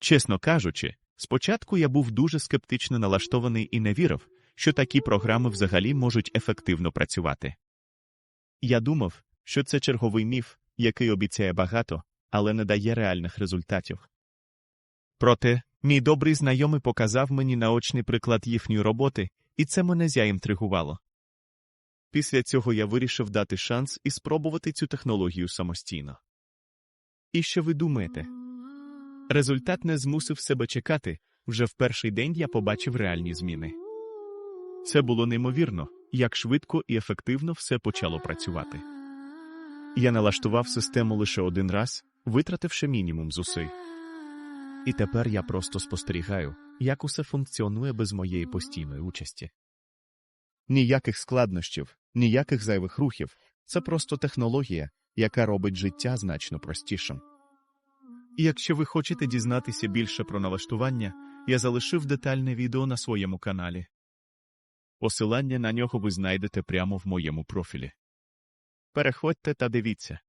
Чесно кажучи, спочатку я був дуже скептично налаштований і не вірив, що такі програми взагалі можуть ефективно працювати. Я думав, що це черговий міф, який обіцяє багато, але не дає реальних результатів. Проте, мій добрий знайомий показав мені наочний приклад їхньої роботи, і це мене заінтригувало. Після цього я вирішив дати шанс і спробувати цю технологію самостійно. І що ви думаєте? Результат не змусив себе чекати, вже в перший день я побачив реальні зміни. Це було неймовірно, як швидко і ефективно все почало працювати. Я налаштував систему лише один раз, витративши мінімум зусиль. І тепер я просто спостерігаю, як усе функціонує без моєї постійної участі. Ніяких складнощів, ніяких зайвих рухів це просто технологія, яка робить життя значно простішим. І якщо ви хочете дізнатися більше про налаштування, я залишив детальне відео на своєму каналі. Посилання на нього ви знайдете прямо в моєму профілі. Переходьте та дивіться.